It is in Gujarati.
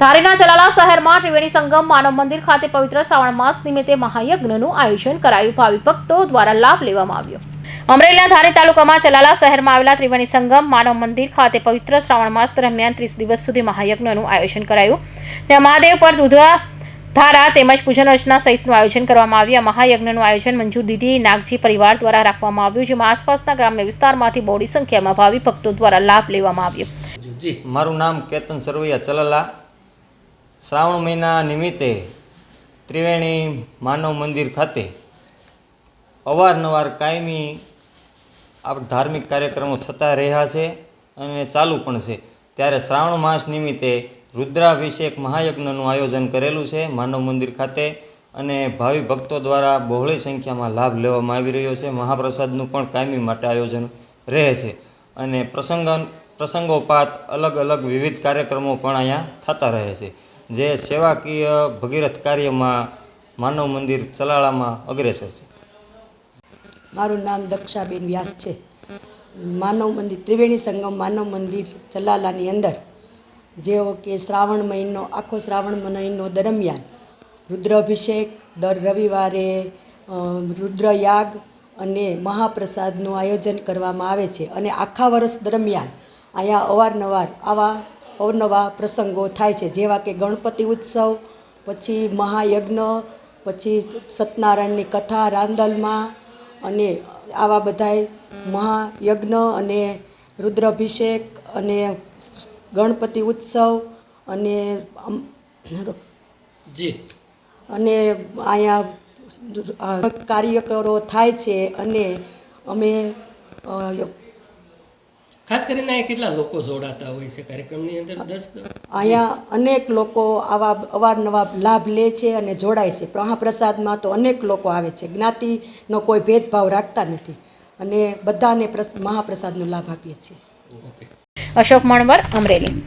ધારીના ચલાલા શહેરમાં ત્રિવેણી સંગમ માનવ મંદિર ખાતે પવિત્ર શ્રાવણ માસ નિમિત્તે મહાયજ્ઞનું આયોજન કરાયું. ભાવિ ભક્તો દ્વારા લાભ લેવામાં આવ્યો. અમરેલીના ધારી તાલુકામાં ચલાલા શહેરમાં આવેલા ત્રિવેણી સંગમ માનવ મંદિર ખાતે પવિત્ર શ્રાવણ માસ દરમિયાન ત્રીસ દિવસ સુધી મહાયજ્ઞનું આયોજન કરાયું. ત્યાં મહાદેવ પર દૂધા ધારા તેમજ પૂજન અર્ચના સહિતનું આયોજન કરવામાં આવ્યું. આ મહાયજ્ઞનું આયોજન મંજૂર દીદી નાગજી પરિવાર દ્વારા રાખવામાં આવ્યું, જેમાં આસપાસના ગ્રામ્ય વિસ્તારમાંથી બહોળી સંખ્યામાં ભાવિ ભક્તો દ્વારા લાભ લેવામાં આવ્યો. જી, મારું નામ કેતન સરવૈયા ચલાલા. શ્રાવણ મહિના નિમિત્તે ત્રિવેણી માનવ મંદિર ખાતે અવારનવાર કાયમી આપણે ધાર્મિક કાર્યક્રમો થતા રહ્યા છે અને ચાલુ પણ છે. ત્યારે શ્રાવણ માસ નિમિત્તે રુદ્રાભિષેક મહાયજ્ઞનું આયોજન કરેલું છે માનવ મંદિર ખાતે અને ભાવિ ભક્તો દ્વારા બહોળી સંખ્યામાં લાભ લેવામાં આવી રહ્યો છે. મહાપ્રસાદનું પણ કાયમી માટે આયોજન રહે છે અને પ્રસંગ પ્રસંગોપાત અલગ અલગ વિવિધ કાર્યક્રમો પણ અહીંયા થતા રહે છે. જે સેવાકીય ભગીરથ કાર્યમાં માનવ મંદિર ચલાળામાં અગ્રેસર છે. મારું નામ દક્ષાબેન વ્યાસ છે. માનવ મંદિર, ત્રિવેણી સંગમ માનવ મંદિર ચલાલાની અંદર જેવો કે શ્રાવણ મહિનો, આખો શ્રાવણ મહિનો દરમિયાન રુદ્રાભિષેક દર રવિવારે રુદ્રયાગ અને મહાપ્રસાદનું આયોજન કરવામાં આવે છે. અને આખા વર્ષ દરમિયાન અહીંયા અવારનવાર આવા અવનવા પ્રસંગો થાય છે. જેવા કે ગણપતિ ઉત્સવ પછી મહાયજ્ઞ પછી સત્યનારાયણની કથા રાંદલમાં અને આવા બધાય મહાયજ્ઞ અને રુદ્રાભિષેક અને ગણપતિ ઉત્સવ અને જી. અને અહીંયા કાર્યકરો થાય છે અને અમે ખાસ કરીને અહીંયા કેટલા લોકો જોડાતા હોય છે? કાર્યક્રમની અંદર દસ અહીંયા અનેક લોકો આવા અવારનવાર લાભ લે છે અને જોડાય છે. મહાપ્રસાદમાં તો અનેક લોકો આવે છે. જ્ઞાતિનો કોઈ ભેદભાવ રાખતા નથી અને બધાને મહાપ્રસાદનો લાભ આપીએ છીએ. ઓકે. અશોક મણવર અમરેલી.